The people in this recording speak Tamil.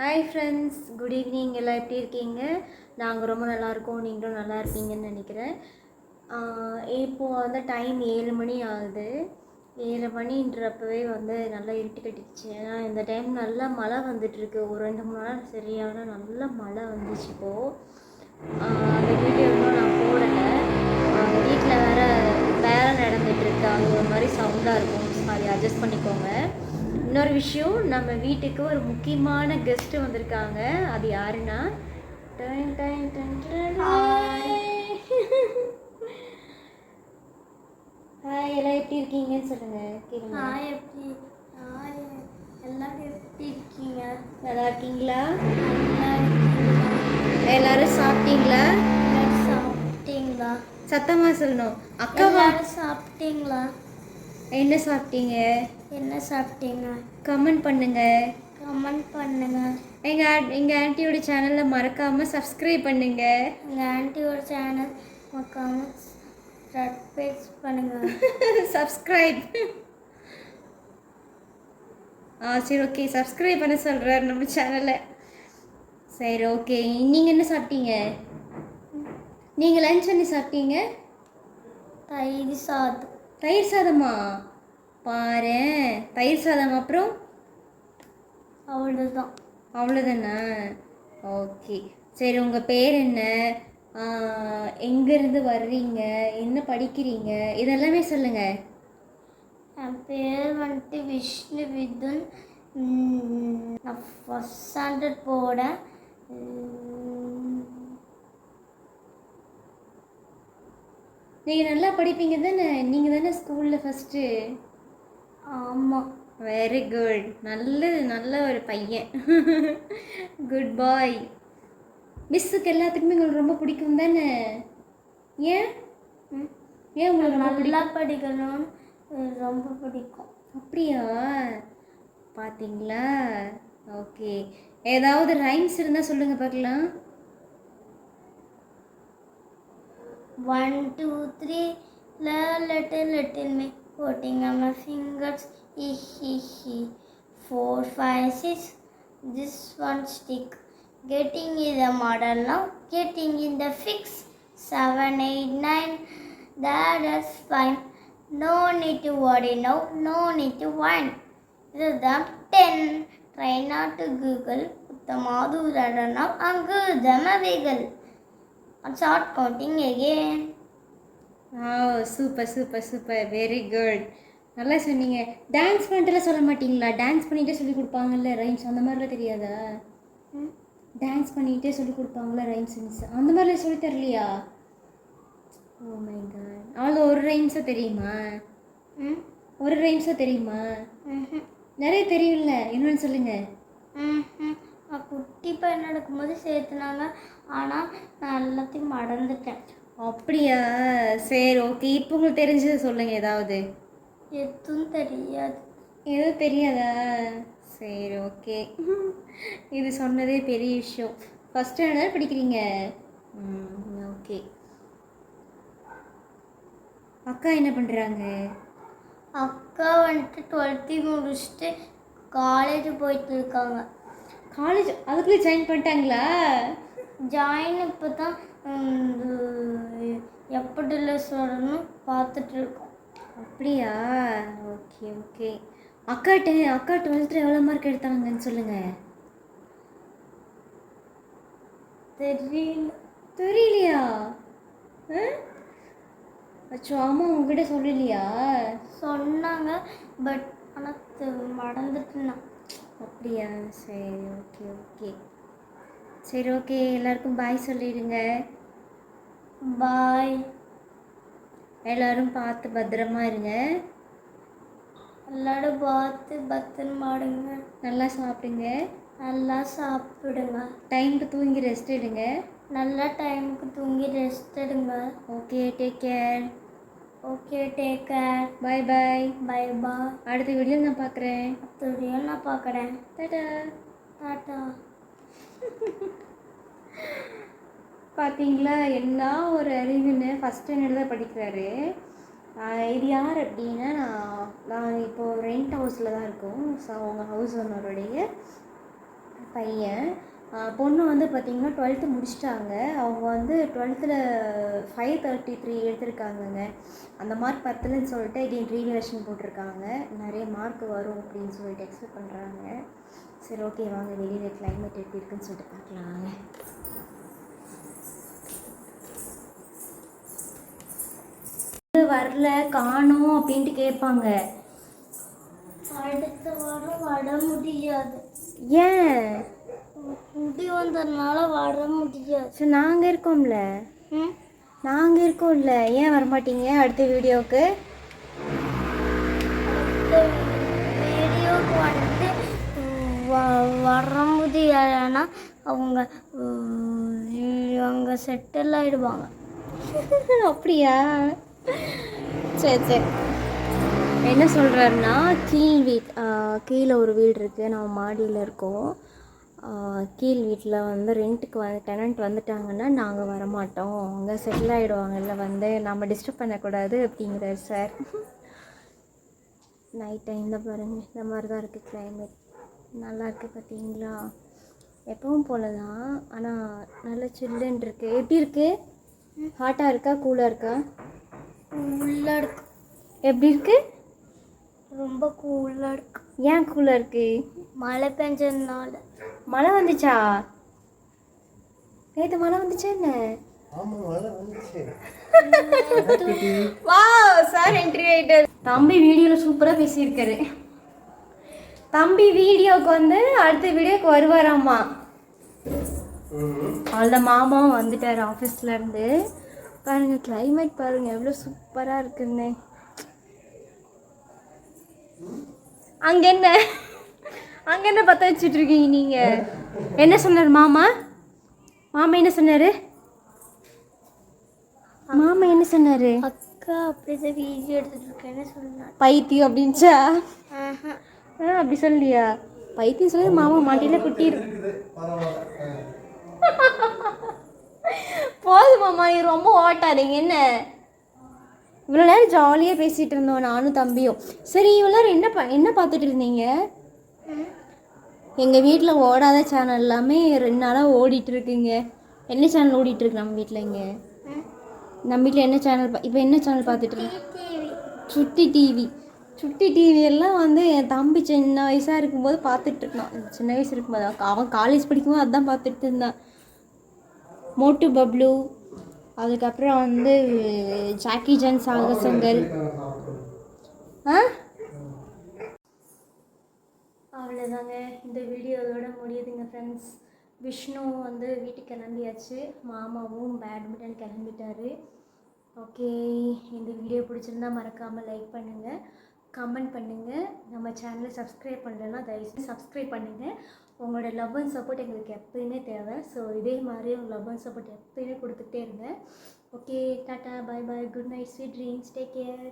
ஹாய் ஃப்ரெண்ட்ஸ் குட் ஈவினிங் எல்லாம் எப்படி இருக்கீங்க? நாங்கள் ரொம்ப நல்லா இருக்கோம். நீங்களும் நல்லா இருக்கீங்கன்னு நினைக்கிறேன். இப்போது வந்து டைம் ஏழு மணி ஆகுது. ஏழு மணின்றப்பவே வந்து நல்லா இருட்டு கட்டிடுச்சு. ஏன்னா இந்த டைம் நல்லா மழை வந்துட்டுருக்கு. ஒரு ரெண்டு மூணு நாள் சரியான நல்ல மழை வந்துச்சு இப்போது அந்த வீடியோலாம் நான் போடலை. வீட்டில் வேற வேலை நடந்துகிட்ருக்கு அது ஒரு மாதிரி சவுண்டாக இருக்கும். சாரி அட்ஜஸ்ட் பண்ணிக்கோங்க. இன்னொரு விஷயம் நம்ம வீட்டுக்கு ஒரு முக்கியமான கெஸ்ட்டு வந்திருக்காங்க. அது யாருன்னா? ஹாய் எல்லாம் எப்படி இருக்கீங்கன்னு சொல்லுங்க கேளுங்க. ஹாய் எப்படி ஹாய் எல்லாரும் எப்படி இருக்கீங்க? நல்லா இருக்கீங்களா? எல்லாரும் சாப்பிட்டீங்களா? சாப்பிட்டீங்களா? சத்தமா சொல்லணும். எல்லாரும் சாப்பிட்டீங்களா? என்ன சாப்பிட்டீங்க? என்ன சாப்பிட்டீங்க? கமெண்ட் பண்ணுங்க. கமெண்ட் பண்ணுங்க. எங்க எங்க ஆன்ட்டியோட சேனல்ல மறக்காம சப்ஸ்கிரைப் பண்ணுங்க. எங்கள் ஆன்ட்டியோட சேனல் மக்காம சப்ஸ்கிரைப் பண்ணுங்க. சப்ஸ்கிரைப். ஆ சரி ஓகே. சப்ஸ்கிரைப் பண்ண சொல்றாரு நம்ம சேனலை. சரி ஓகே. நீங்க என்ன சாப்பிட்டீங்க? நீங்க லஞ்ச் என்ன சாப்பிட்டீங்க? தயிர் சாதம். தயிர் சாதமா? பாரேன் தயிர் சாதம் அப்புறம்? அவ்வளோதான் அவ்வளோதானா ஓகே. சரி உங்கள் பேர் என்ன? எங்கேருந்து வர்றீங்க? என்ன படிக்கிறீங்க? இதெல்லாமே சொல்லுங்கள் என் பேர் வந்துட்டு விஷ்ணு விதுன். நான் ஃபஸ்ட் ஸ்டாண்டர்ட் போட நீங்கள் நல்லா படிப்பீங்க தானே? நீங்கள் தானே ஸ்கூலில் ஃபஸ்ட்டு ஆமாம் வெரி குட் நல்லது நல்ல ஒரு பையன். குட் பாய் மிஸ்ஸுக்கு எல்லாத்துக்குமே உங்களுக்கு ரொம்ப பிடிக்கும் தானே? ஏன். ஏன் உங்களுக்கு நல்லா படிக்கணும்னு ரொம்ப பிடிக்கும். அப்படியா? பார்த்தீங்களா ஓகே ஏதாவது ரைம்ஸ் இருந்தால் சொல்லுங்கள் பார்க்கலாம். One, two, three. La little little me putting on my fingers. E he he. Four, five, six. This one stick. Getting in the model now. Getting in the fix. Seven, eight, nine. That is fine. No need to worry now. No need to whine. This is the ten. Try not to Google. The Madhu Radana Angu a Vegal. Start counting again ah super super super very good நல்லா சொன்னீங்க. டான்ஸ் பண்ணிட்டுலாம் சொல்ல மாட்டீங்களா? டான்ஸ் பண்ணிகிட்டே சொல்லி கொடுப்பாங்கல்ல ரைம்ஸ் அந்த மாதிரிலாம் தெரியாதா? டான்ஸ் பண்ணிகிட்டே சொல்லி கொடுப்பாங்கல்ல ரைம்ஸ் அந்த மாதிரிலாம் சொல்லி தரலையா? ஓ மை காட் அவ்வளோ ஒரு ரைம்ஸாக தெரியுமா? ம்? ஒரு ரைம்ஸாக தெரியுமா. நிறைய தெரியும்ல. என்னன்னு சொல்லுங்கள் ம்ஹும். நான் குட்டி பையன் நடக்கும்போது சேர்த்துனாங்க. ஆனால் நான் எல்லாத்தையும் மறந்துட்டேன். அப்படியா? சரி ஓகே இப்போ உங்களுக்கு தெரிஞ்சது சொல்லுங்கள் ஏதாவது. எதுவும் தெரியாது. எதுவும் தெரியாதா? சரி ஓகே இது சொன்னதே பெரிய விஷயம். ஃபஸ்ட் ஸ்டாண்டர்ட் படிக்கிறீங்க? ம் ஓகே அக்கா என்ன பண்ணுறாங்க அக்கா வந்துட்டு டுவெல்த்து முடிச்சுட்டு காலேஜ் போயிட்டு இருக்காங்க. காலேஜ் அதுக்குள்ளே ஜாயின் பண்ணிட்டாங்களா? ஜாயின் இப்போ தான் எப்படில சொல்லணும் பார்த்துட்டு இருக்கோம் அப்படியா? Okay okay. அக்காட்ட அக்கா டுவெல்த்தில் எவ்வளோ மார்க் எடுத்தாங்கன்னு சொல்லுங்கள் தெரியல. தெரியலையா? அச்சோ அம்மா உங்ககிட்ட சொல்லலையா? சொன்னாங்க பட் ஆனால் மறந்துட்டேன். அப்படியா? சரி ஓகே ஓகே. சரி ஓகே. எல்லாருக்கும் பாய் சொல்லிடுங்க. பாய் எல்லாரும் பார்த்து பத்திரமா இருங்க. எல்லாரும் பார்த்து பத்திரமாடுங்க நல்லா சாப்பிடுங்க. நல்லா சாப்பிடுங்க. டைமுக்கு தூங்கி ரெஸ்ட் எடுங்க. நல்ல டைமுக்கு தூங்கி ரெஸ்ட் எடுங்க. Okay take care okay take care bye bye bye பா அடுத்த வீடியோ நான் பார்க்குறேன் அத்தோடையும் நான் பார்க்குறேன் டாடா. டாட்டா பார்த்தீங்களா என்ன ஒரு அறிவுன்னு ஃபஸ்ட் ஸ்டாண்டர்ட் தான் படிக்கிறாரு. இது யார் அப்படின்னா நான் நான் இப்போது ரெண்ட் ஹவுஸில் தான் இருக்கோம். ஸோ அவங்க ஹவுஸ் ஓனருடைய பையன். பொண்ணு வந்து பார்த்திங்கன்னா டுவெல்த்து முடிச்சிட்டாங்க. அவங்க வந்து டுவெல்த்தில் ஃபைவ் தேர்ட்டி த்ரீ எடுத்திருக்காங்கங்க. அந்த மார்க் பத்தலன்னு சொல்லிட்டு எகைன் ரீவேஷன் போட்டிருக்காங்க. நிறைய மார்க் வரும் அப்படின்னு சொல்லிட்டு எக்ஸ்பெக்ட் பண்ணுறாங்க சரி ஓகே வாங்க வெளியில் கிளைமேட் எப்படி இருக்குன்னு சொல்லிட்டு பார்க்கலாம் வரல காணோம் அப்படின்ட்டு கேட்பாங்க. அடுத்த வாரம் வர முடியாது. ஏன்? முடி வந்ததுனால வர முடியாது. சரி நாங்கள் இருக்கோம்ல. நாங்கள் இருக்கோம்ல. ஏன் வரமாட்டீங்க அடுத்த வீடியோவுக்கு அடுத்த வீடியோக்கு வந்துட்டு வ- வர முடியலைன்னா அவங்க அவங்க செட்டில் ஆயிடுவாங்க. அப்படியா? சரி சரி. என்ன சொல்கிறாருன்னா கீழ் வீட் கீழே ஒரு வீடு இருக்குது நம்ம மாடியில் இருக்கோம். கீழ் வீட்டில் வந்து ரெண்ட்டுக்கு வந்து டெனண்ட் வந்துட்டாங்கன்னா நாங்கள் வரமாட்டோம். அவங்க செட்டில் ஆகிடுவாங்கல்ல வந்து நம்ம டிஸ்டர்ப் பண்ணக்கூடாது அப்படிங்கிறார் சார் நைட் டைமில் பாருங்கள் இந்த மாதிரி தான் இருக்குது climate. நல்லா இருக்குது பார்த்தீங்களா எப்பவும் போல தான் ஆனால் நல்ல சில்லுன்னு இருக்குது எப்படி இருக்குது ஹாட்டாக இருக்கா? கூலாக இருக்கா? உள்ள இருக்கு. எப்படி இருக்கு? ரொம்ப கூலாக இருக்கு. ஏன் கூலாக இருக்கு? மழை பெஞ்சதுனால. மழை வந்துச்சா? நேற்று மழை வந்துச்சா என்ன? வா சார் என்ட்ரி ஆயிட்டார் தம்பி வீடியோவில் சூப்பராக பேசியிருக்காரு. தம்பி வீடியோவுக்கு வந்து அடுத்த வீடியோக்கு வருவாராம்மா. அவ்வளோதான் மாமாவும் வந்துட்டார் ஆஃபீஸ்ல இருந்து. பாருங்க climate பாருங்க எவ்வளோ சூப்பராக இருக்குன்னு. அங்க என்ன? அங்க என்ன பற்ற வச்சுட்டு இருக்கீங்க நீங்க? என்ன சொன்னார் மாமா? மாமா என்ன சொன்னாரு? மாமா என்ன சொன்னாரு? அக்கா அப்படிதான் வீடியோ எடுத்துட்டு இருக்கேன்னு சொன்னாங்க பைத்தியம் அப்படின்ச்சா. ஆ அப்படி சொல்லியா? பைத்தியம் சொல்லி மாமா மாட்டில குட்டிரு. போதும் மாமா நீ ரொம்ப ஓட்டாதீங்க. என்ன? இவ்வளோ நேரம் ஜாலியாக பேசிகிட்டு இருந்தோம் நானும் தம்பியும். சரி இவ்வளோ நேரம் என்ன பா என்ன பார்த்துட்டு இருந்தீங்க? எங்கள் வீட்டில் ஓடாத சேனல் எல்லாமே ரெண்டு நாளாக ஓடிட்டுருக்குங்க என்ன சேனல் ஓடிட்டுருக்கு நம்ம வீட்டில் இங்கே? நம்ம வீட்டில் என்ன சேனல் பா இப்போ என்ன சேனல் பார்த்துட்டு இருக்கோம் சுட்டி டிவி சுட்டி டிவி எல்லாம் வந்து என் தம்பி சின்ன வயசாக இருக்கும்போது பார்த்துட்டு இருந்தான். சின்ன வயசு இருக்கும்போது அவன் காலேஜ் படிக்கும்போது அதான் பார்த்துட்டு இருந்தான். மோட்டு பப்ளு அதுக்கப்புறம் வந்து ஜாக்கி ஜான் சாகசங்கள். ஆ? அவ்வளோதாங்க இந்த வீடியோவோட முடியுதுங்க ஃப்ரெண்ட்ஸ் விஷ்ணு வந்து வீட்டுக்கு கிளம்பியாச்சு. மாமாவும் பேட்மிண்டன் கிளம்பிட்டாரு. ஓகே இந்த வீடியோ பிடிச்சிருந்தா மறக்காமல் லைக் பண்ணுங்கள் கமெண்ட் பண்ணுங்கள் நம்ம சேனலை சப்ஸ்கிரைப் பண்ணலன்னா தயவுசெய்து சப்ஸ்கிரைப் பண்ணுங்கள் உங்களோட லவ் அண்ட் சப்போர்ட் எங்களுக்கு எப்பயுமே தேவை. ஸோ இதே மாதிரி உங்கள் லவ் அண்ட் சப்போர்ட் எப்பயுமே கொடுத்துட்டே இருங்க. Okay tata bye bye good night sweet dreams take care